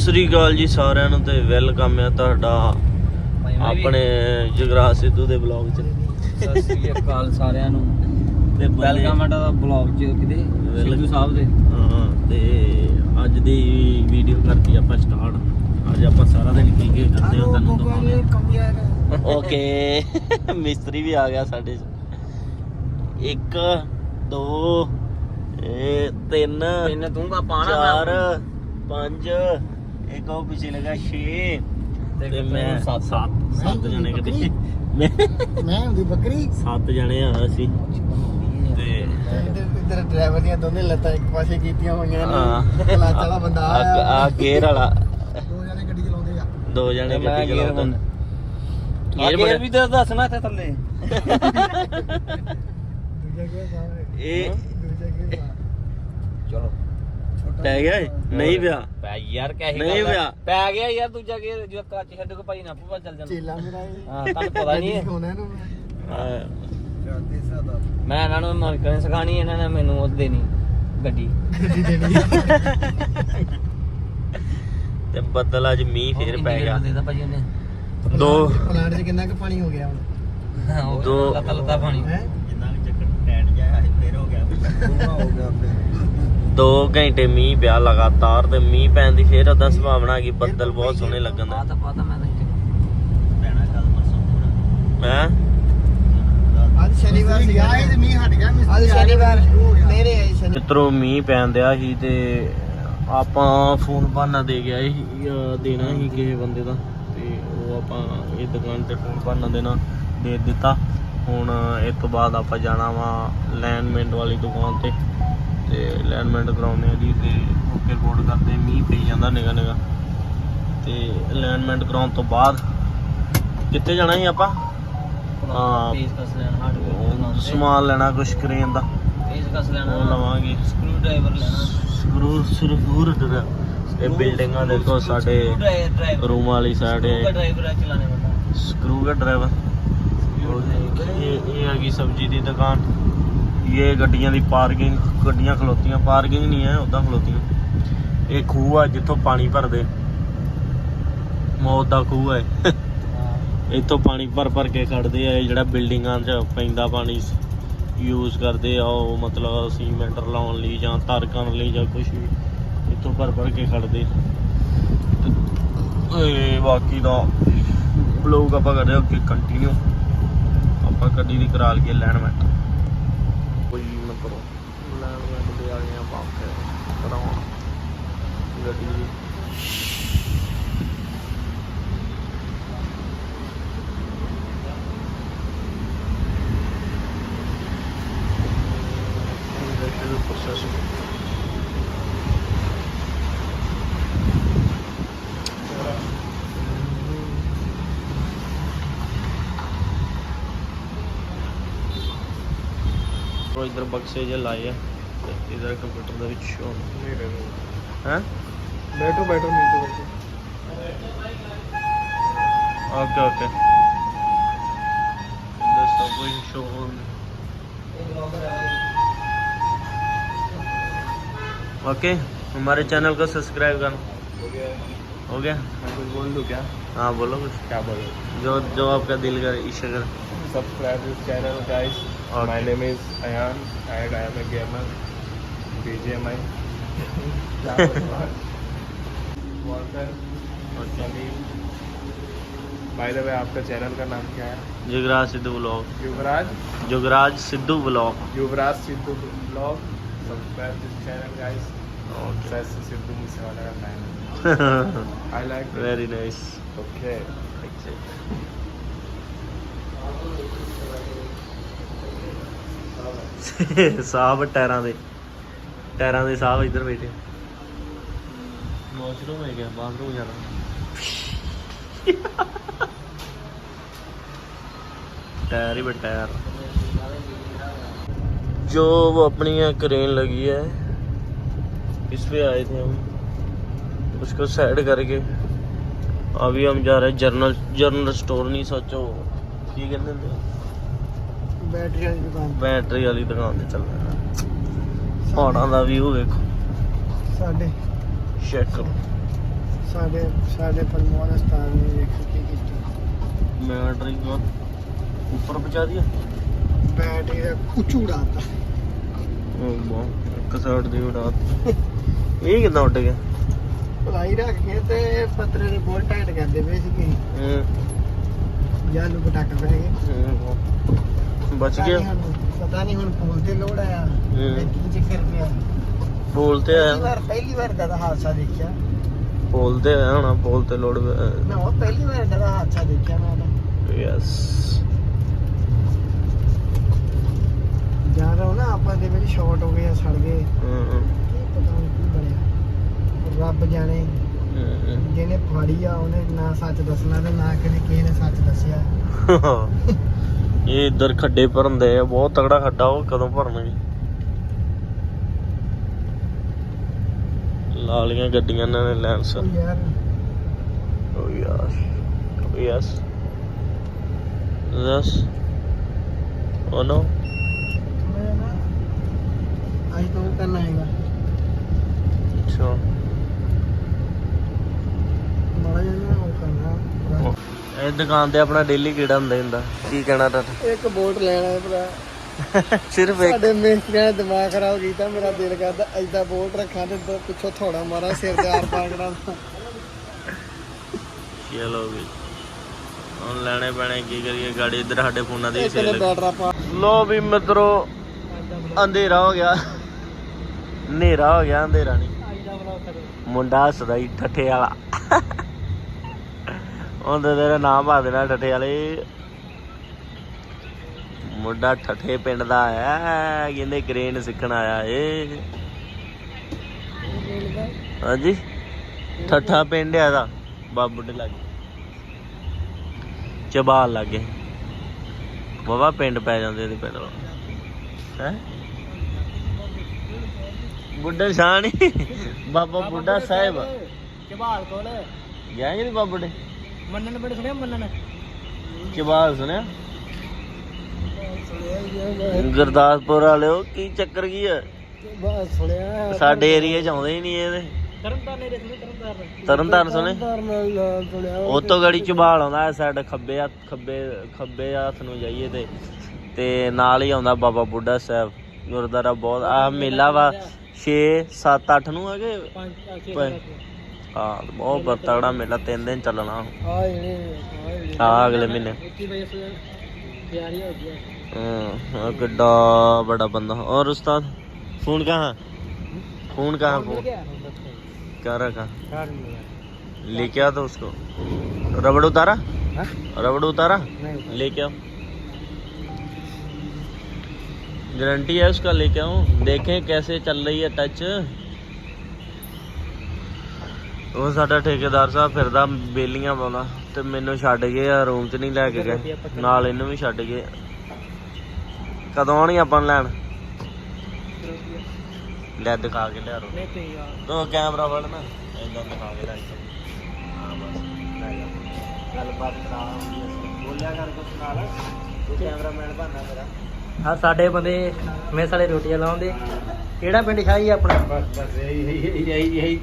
ਸਤਿ ਸ੍ਰੀ ਅਕਾਲ ਜੀ ਸਾਰਿਆਂ ਨੂੰ ਤੇ ਵੈਲਕਮ ਹੈ ਤੁਹਾਡਾ ਆਪਣੇ ਜਗਰਾਜ ਸਿੱਧੂ ਦੇ ਬਲੌਗ 'ਚ। ਸਤਿ ਸ੍ਰੀ ਅਕਾਲ ਸਾਰਿਆਂ ਨੂੰ। ਤੇ ਵੈਲਕਮ ਹੈ ਦਾ ਬਲੌਗ ਚ ਕਿਤੇ ਸਿੱਧੂ ਸਾਹਿਬ ਦੇ। ਹਾਂ ਤੇ ਅੱਜ ਦੀ ਵੀਡੀਓ ਕਰਤੀ ਆਪਾਂ ਸਟਾਰਟ ਅੱਜ ਆਪਾਂ ਸਾਰਾ ਦਿਨ ਕੀ ਕੀ ਕਰਦੇ ਹਾਂ ਤੁਹਾਨੂੰ ਦਿਖਾਉਂਦੇ ਓਕੇ ਮਿਸਤਰੀ ਵੀ ਆ ਗਿਆ ਸਾਡੇ 'ਚ। ਇੱਕ ਦੋ ਇਹ ਤਿੰਨ ਤਿੰਨ ਤੂੰ ਕਾ ਪਾਣਾ ਚਾਰ ਪੰਜ ਇੱਕ ਉਹ ਪਿੱਛੇ ਲਗਾ 6 ਤੇ ਮੈਂ ਸੱਤ। 7 7 ਜਣੇ ਕਿਤੇ। ਮੈਂ ਮੈਂ ਹੁੰਦੀ ਬੱਕਰੀ। 7 ਜਣੇ ਆ ਅਸੀਂ। ਤੇ ਇਧਰ ਡਰਾਈਵਰ ਦੀਆਂ ਦੋਨੇ ਲੱਤਾਂ ਇੱਕ ਪਾਸੇ ਕੀਤੀਆਂ ਹੋਈਆਂ ਹਾਂ। ਨੇ ਕਲਾਚ ਵਾਲਾ ਬੰਦਾ ਆ ਗੇਅਰ ਵਾਲਾ। ਦੋ ਜਣੇ ਗੱਡੀ ਚਲਾਉਂਦੇ ਆ। ਦੋ ਜਣੇ ਮੈਂ ਗੱਡੀ ਗੇਅਰ ਚਲਾਉਂਦੇ। ਗੇਰ ਗੇਅਰ ਵੀ ਤੇ ਦੱਸਣਾ ਤੇ ਥੱਲੇ। ਦੂਜਾ ਕੀ ਸਾਹਿਬ ਇਹ ਦੂਜਾ ਕੀ ਚਲੋ। ਪੈ ਗਿਆ ਏ? ਨਹੀਂ ਪਿਆ। ਪੈ ਯਾਰ ਕਹਿ ਨਹੀਂ ਪਿਆ। ਪੈ ਗਿਆ ਯਾਰ ਦੂਜਾ ਗੇਰ ਜੋ ਕੱਚ ਛੱਡ ਕੇ ਭਾਈ ਨਾ ਪੂਪਾ ਚੱਲ ਜਾਂਦਾ ਚੇਲਾ ਮੇਰਾ ਇਹ। ਹਾਂ ਤੁਹਾਨੂੰ ਪਤਾ ਨਹੀਂ ਹੈ ਕੋਣਾ ਨੂੰ ਮੈਂ ਆ, ਜਾਂਦੇ ਸਾਦਾ ਮੈਂ ਇਹਨਾਂ ਨੂੰ ਮਾਲਕਾਂ ਸਿਖਾਣੀ ਇਹਨਾਂ ਨੇ ਮੈਨੂੰ ਉਹ ਦੇਣੀ ਗੱਡੀ। ਗੱਡੀ ਦੇਣੀ। ਤੇ ਬੱਦਲ ਅੱਜ ਮੀਂਹ ਫੇਰ ਪੈ ਗਿਆ। ਦੇਦਾ ਭਾਈ ਉਹਨੇ? ਦੋ। ਪਲਾਂਟ 'ਚ ਕਿੰਨਾ ਕੁ ਪਾਣੀ ਹੋ ਗਿਆ ਹੁਣ? ਹਾਂ, ਉਹ ਦੋ- ਲੱਤਾ ਲੱਤਾ ਪਾਣੀ। ਹੈ? ਜਿੰਨਾ ਚੱਕਰ ਟੈਟ ਜਾਇਆ ਫੇਰ ਹੋ ਗਿਆ। ਪੂਰਾ ਹੋ ਗਿਆ ਫਿਰ। 2 ਘੰਟੇ ਮੀਂਹ ਪਿਆ ਲਗਾਤਾਰ ਤੇ ਮੀਂਹ ਪੈਣ ਦੀ ਫੇਰ ਉਦਾਂ ਸੰਭਾਵਨਾ ਹੈਗੀ ਬੱਦਲ ਬਹੁਤ ਸੋਹਣੇ ਲੱਗਣ ਦਾ। ਪਤਾ ਪਤਾ ਮੈਂ ਤਾਂ ਪੈਣਾ ਕੱਲ ਪਰਸੋਂ ਹੈ? ਅੱਜ ਸ਼ਨੀਵਾਰ ਸੀ ਆਏ ਤੇ ਮੀਂਹ ਹਟ ਗਿਆ ਅੱਜ ਸ਼ਨੀਵਾਰ। ਮੇਰੇ ਆਏ ਸ਼ਨੀ ਮਿੱਤਰੋ ਮੀਂਹ ਪੈਣ ਦਿਆ ਸੀ ਤੇ ਆਪਾਂ ਫੋਨ ਬਹਾਨਾ ਦੇ ਗਿਆ ਸੀ ਦੇਣਾ ਸੀ ਕਿਸੇ ਬੰਦੇ ਦਾ ਤੇ ਉਹ ਆਪਾਂ ਇਹ ਦੁਕਾਨ ਤੇ ਫੋਨ ਬਹਾਨਾ ਦੇਣਾ ਦੇ ਦਿੱਤਾ। ਹੁਣ ਇਸ ਤੋਂ ਬਾਅਦ ਆਪਾਂ ਜਾਣਾ ਵਾ ਲੈਂਡਮੈਂਟ ਵਾਲੀ ਦੁਕਾਨ ਤੇ। ਤੇ ਲੈਂਡਮੈਂਟ ਕਰਾਉਣੇ ਆ ਜੀ ਤੇ ਓਕੇ ਰਿਪੋਰਟ ਕਰਦੇ ਮੀਂਹ ਪਈ ਜਾਂਦਾ ਨਿਗਾ ਨਿਗਾ ਤੇ ਲੈਂਡਮੈਂਟ ਕਰਾਉਣ ਤੋਂ ਬਾਅਦ ਕਿੱਥੇ ਜਾਣਾ ਸੀ ਆਪਾਂ? ਹਾਂ। ਕਸ ਲੈਣਾ ਉਹ ਸਮਾਨ ਲੈਣਾ ਕੁਛ ਕਰੇਨ ਦਾ। ਪੇਜ ਕਸ ਲੈਣਾ ਉਹ ਲਵਾਂਗੇ। ਸਕਰੂ ਡਰਾਈਵਰ ਲੈਣਾ ਸਕਰੂ ਸਰੂਰ ਇਹ ਬਿਲਡਿੰਗਾਂ ਦੇਖੋ ਸਾਡੇ ਰੂਮ ਵਾਲੀ ਸਾਈਡ ਸਕਰੂ ਡਰਾਈਵਰ ਆ ਚਲਾਣੇ ਵਾਲਾ। ਸਕਰੂ ਦਾ ਡਰਾਈਵਰ ਇਹ ਇਹ ਹੈਗੀ ਸਬਜ਼ੀ ਦੀ ਦੁਕਾਨ। ਇਹ ਗੱਡੀਆਂ ਦੀ ਪਾਰਕਿੰਗ ਗੱਡੀਆਂ ਖਲੋਤੀਆਂ ਪਾਰਕਿੰਗ ਨਹੀਂ ਹੈ ਉਦਾਂ ਖਲੋਤੀਆਂ। ਇਹ ਖੂਹ ਆ ਜਿੱਥੋਂ ਪਾਣੀ ਭਰਦੇ। ਮੌਤ ਦਾ ਖੂਹ ਹੈ। ਇੱਥੋਂ ਪਾਣੀ ਭਰ ਭਰ ਕੇ ਕੱਢਦੇ ਆ ਇਹ ਜਿਹੜਾ ਬਿਲਡਿੰਗਾਂ 'ਚ ਪੈਂਦਾ ਪਾਣੀ ਯੂਜ਼ ਕਰਦੇ ਆ ਉਹ ਮਤਲਬ ਸੀਮੈਂਟ ਲਾਉਣ ਲਈ ਜਾਂ ਤਾਰ ਕਰਨ ਲਈ ਜਾਂ ਕੁਝ ਵੀ ਇੱਥੋਂ ਭਰ ਭਰ ਕੇ ਕੱਢਦੇ ਏ ਬਾਕੀ ਦਾ ਬਲੌਗ ਆਪਾਂ ਕਰਦੇ ਹਾਂ ਕਿ ਕੰਟੀਨਿਊ ਆਪਾਂ ਗੱਡੀ ਦੀ ਕਰਾ ਲਈਏ ਲੈਣ ਮੈਂ। ਕੋਈ ਨਾ ਕਰੋ। ਲੈਣ ਮੈਂ ਤੇ ਆ ਗਏ ਆਪਾਂ ਫਿਰ ਕਰਾਉਣ। ਗੱਡੀ ਉਹ ਇਧਰ ਬਕਸੇ ਜੇ ਲਾਏ ਆ ਤੇ ਇਧਰ ਕੰਪਿਊਟਰ ਦੇ ਵਿੱਚ ਸ਼ੋ ਹੈ ਬੈਠੋ ਬੈਠੋ ਨੀਚੇ ਬੈਠੋ ओके ओके इधर सब कुछ शो ओके हमारे चैनल को सब्सक्राइब करना हो गया मैं कुछ बोल दूं क्या हाँ बोलो कुछ क्या बोलो जो जो आपका दिल करे इच्छा करे subscribe this channel guys Okay. my name is Ayan and I am a gamer. BGMI Walker. The way आपका चैनल का नाम क्या है? Jugraj Sidhu blog. Yuvraj? Jugraj Sidhu blog. Yuvraj Sidhu blog. Subscribe this channel guys okay Sidhu Moosewala का fan I like very nice okay ਸਾਹਬ ਟਾਇਰਾਂ ਦੇ ਟਾਇਰਾਂ ਦੇ ਸਾਹਬ ਇੱਧਰ ਬੈਠੇ ਵਾਸ਼ਰੂਮ ਹੈ ਗਿਆ ਬਾਥਰੂਮ ਜਾਣਾ टायर ही बड़ा टायर जो वो अपनी यहाँ क्रेन लगी है इस पे आए थे हम उसको साइड करके अभी हम जा रहे हैं जर्नल जर्नल स्टोर नहीं सोचो की कहते हैं ਬੈਟਰੀ ਵਾਲੀ ਦੁਕਾਨ। ਬੈਟਰੀ ਵਾਲੀ ਦੁਕਾਨ ਤੇ ਚੱਲ ਰਹੇ ਹਾਂ ਪਹਾੜਾਂ ਦਾ ਵਿਊ ਵੇਖੋ। ਸਾਡੇ ਚੈੱਕ ਕਰੋ। ਸਾਡੇ ਸਾਡੇ ਪਰਮੋਨ ਸਥਾਨ ਨੇ ਵੇਖੋ ਕੀ ਕੀਤਾ। ਮੈਂ ਡਰਿੰਕ ਉੱਪਰ ਪਹੁੰਚਾ ਦਿਆ ਬੈਟਰੀ ਦਾ ਕੁਚੂ ਉਡਾਤਾ। ਉਹ ਬਾ ਇੱਕ ਸਾਈਡ ਦੀ ਇਹ ਕਿਦਾਂ ਉੱਡ ਗਿਆ? ਭਲਾਈ ਰੱਖ ਕੇ ਤੇ ਪਤਰੇ ਦੇ ਬੋਲ ਟਾਈਟ ਕਰਦੇ ਪਏ ਸੀ ਕਿ ਹੂੰ, ਜਾਲੂ ਪਟਾਕਾ ਪੈ ਗਏ ਹੂੰ, ਬਚ ਗਿਆ? ਪਤਾ ਨਹੀਂ ਹੁਣ ਪੁਲ ਤੇ ਲੋੜ ਆਇਆ। ਤੇ ਕੀ ਚੱਕਰ ਪਿਆ? ਪੋਲ ਤੇ ਪਹਿਲੀ ਆਇਆ ਵਾਰ ਪਹਿਲੀ ਵਾਰ ਦਾ ਹਾਦਸਾ ਦੇਖਿਆ? ਪੋਲ ਤੇ ਆਇਆ ਹੋਣਾ ਪੋਲ ਤੇ ਲੋਡ ਮੈਂ ਉਹ ਪਹਿਲੀ ਵਾਰ ਦਾ ਹਾਦਸਾ ਦੇਖਿਆ ਮੈਂ ਤਾਂ। ਯੈਸ। ਜਾ ਰਹਾ ਨਾ ਆਪਾਂ ਦੇ ਵਿੱਚ ਸ਼ਾਰਟ ਹੋ ਗਏ ਆ ਸੜ ਗਏ। ਕੀ ਪਤਾ ਨਹੀਂ ਕੀ ਬਣਿਆ। ਰੱਬ ਜਾਣੇ ਜਿਹਨੇ ਫਾੜੀ ਆ ਉਹਨੇ ਨਾ ਸੱਚ ਦੱਸਣਾ ਤੇ ਨਾ ਕਦੇ ਕਿਸੇ ਨੇ ਸੱਚ ਦੱਸਿਆ। ਇਹ ਇੱਧਰ ਖੱਡੇ ਭਰਨਦੇ ਆ ਬਹੁਤ ਤਗੜਾ ਖੱਡਾ ਉਹ ਕਦੋਂ ਭਰਨਗੇ? ਲਾਲੀਆਂ ਗੱਡੀਆਂ ਇਹਨਾਂ ਨੇ ਲੈਂਸ। ਉਹ ਯਾਰ। ਓ ਯਾਰ ਓ ਯਸ ਯਸ ਓ ਨੋ। ਮੈਂ ਨਾ ਅੱਜ ਤੋਂ ਕਰਨਾ ਹੈਗਾ ਅੱਛਾ। ਮਾੜਾ ਜਿਹਾ ਉਹ ਕਰਨਾ। ਇਹ ਦੁਕਾਨ ਤੇ ਆਪਣਾ ਡੇਲੀ ਕਿਹੜਾ ਹੁੰਦਾ ਹੁੰਦਾ। ਕੀ ਕਹਿਣਾ ਤੁਹਾਡਾ? ਇੱਕ ਬੋਟ ਲੈਣਾ ਹੈ ਭਰਾ। ਸਿਰਫ ਇੱਕ? ਸਾਡੇ ਮਿਸਤਰੀਆਂ ਨੇ ਦਿਮਾਗ ਖਰਾਬ ਕੀਤਾ ਮੇਰਾ ਦਿਲ ਕਰਦਾ ਐਦਾਂ ਬੋਟ ਰੱਖਾਂ ਤੇ ਦੋ ਪਿੱਛੋਂ ਥੋੜਾ ਮਾਰਾ ਸਿਰ ਤੇ ਆਰ ਪਾ ਕਰਾਂ ਚਲੋ ਵੀ। ਹੁਣ ਲੈਣੇ ਪੈਣੇ ਕੀ ਕਰੀਏ? ਗਾੜੀ ਇੱਧਰ ਸਾਡੇ ਫੋਨਾਂ ਦੀ ਇੱਕ ਨੇ ਸੇਲ ਬੈਟਰਾ ਪਾ ਲੋ ਵੀ ਮਿੱਤਰੋ ਅੰਧੇਰਾ ਹੋ ਗਿਆ। ਹਨੇਰਾ ਹੋ ਗਿਆ ਅੰਧੇਰਾ ਨਹੀਂ। ਮੁੰਡਾ ਹੱਸਦਾ ਹੀ ਠੱਠੇ ਵਾਲਾ। ਉਹਦੇ ਤੇਰਾ ਨਾਮ ਪਾ ਦੇਣਾ ਠੱਠੇ ਵਾਲੇ। ਮੁੰਡਾ ਠੱਠੇ ਪਿੰਡ ਦਾ ਆਇਆ ਕਹਿੰਦੇ ਕ੍ਰੇਨ ਸਿੱਖਣ ਆਇਆ ਏ। ਹਾਂਜੀ ਠੱਠਾ ਪਿੰਡ ਆ ਦਾ ਬਾਬੂ ਦੇ ਲਾਗੇ। ਚਬਾਲ ਲਾਗੇ। ਬਾਬਾ ਪਿੰਡ ਪੈ ਜਾਂਦੇ ਇਹਦੇ ਪਿੰਡ ਹੈ? ਬੁੱਢਾ ਸ਼ਾਹ ਨੀ। ਬਾਬਾ ਬੁੱਢਾ ਸਾਹਿਬ। ਚਬਾਲ ਕੋਲ ਗਿਆ ਨਹੀਂ ਬਾਬਾ ਦੇ ਮੰਨਣ ਬੜੇ ਸੁਣਿਆ ਮੰਨਣ? ਚਬਾਲ ਸੁਣਿਆ ਸੁਣਿਆ? ਗੁਰਦਾਸਪੁਰ ਵਾਲਿਓ ਕੀ ਚੱਕਰ ਕੀ ਆ? ਬਸ ਸੁਣਿਆ ਸਾਡੇ ਏਰੀਆ ਚ ਆਉਂਦੇ ਹੀ ਨਹੀਂ ਇਹਦੇ ਤਰਨਤਾਰਨ ਦੇ ਤਰਨਤਾਰਨ? ਤਰਨਤਾਰਨ ਸੁਣੇ ਤਰਨਤਾਰਨ ਨਾਲ ਸੁਣਿਆ। ਉਹ ਤੋਂ ਗੜੀ ਚਬਾਲ ਆਉਂਦਾ ਹੈ ਸਾਈਡ ਖੱਬੇ ਹੱਥ ਖੱਬੇ ਖੱਬੇ ਹੱਥ ਨੂੰ ਜਾਈਏ ਤੇ। ਤੇ ਨਾਲ ਹੀ ਆਉਂਦਾ ਬਾਬਾ ਬੁੱਢਾ ਸਾਹਿਬ ਗੁਰਦੁਆਰਾ ਬਹੁਤ ਆ ਮੇਲਾ ਵਾ 6 7 8 ਨੂੰ ਹੈਗੇ? ਹਾਂ ਬਹੁਤ ਬ- ਤਗੜਾ ਮੇਲਾ ਤਿੰਨ ਦਿਨ ਚੱਲਣਾ ਆ ਜਿਹੜੇ ਆ ਜਿਹੜੇ ਆ ਅਗਲੇ ਮਹੀਨੇ ਉੱਤੀ ਵਜੇ ਸੇ ਤਿਆਰੀ ਹੋ ਗਈ हाँ हाँ, किड्डा बड़ा बंदा और उस्ताद फोन कहाँ फोन कहाँ फोन क्या रखा लेके आ तो उसको रबड़ उतारा हाँ? रबड़ उतारा नहीं लेके आओ गारंटी है उसका लेके आओ देखें कैसे चल रही है टच ਉਹ ਸਾਡਾ ਠੇਕੇਦਾਰ ਸਾਹਿਬ ਫਿਰਦਾ ਬੇਲੀਆਂ ਪਾਉਂਦਾ ਤੇ ਮੈਨੂੰ ਛੱਡ ਗਏ ਆ ਰੂਮ 'ਚ ਨਹੀਂ ਲੈ ਕੇ ਗਏ। ਨਾਲ ਇਹਨੂੰ ਵੀ ਛੱਡ ਗਏ ਕਦੋਂ ਆਣੀ ਆਪਾਂ ਲੈਣ? ਲੈ ਦਿਖਾ ਕੇ ਲਿਆ ਰੋ। ਤੋ ਕੈਮਰਾ ਫੜ ਨਾ। ਦਿਖਾ ਕੇ ਲੈ ਹਾਂ ਬਸ। ਲੈ ਜਾ। ਗੱਲਬਾਤ ਕਰਾ ਬੋਲਿਆ ਕਰ ਕੁਛ ਨਾਲ। ਤੂੰ ਕੈਮਰਾਮੈਨ ਬਣਨਾ ਮੇਰਾ। ਆ ਸਾਡੇ ਬੰਦੇ ਮੇਸ ਵਾਲੇ ਰੋਟੀਆਂ ਲਾਉਂਦੇ। ਕਿਹੜਾ ਪਿੰਡ ਸ਼ਾਹੀ ਆਪਣਾ? ਬਸ ਬਸ ਇਹੀ ਇਹੀ ਇਹੀ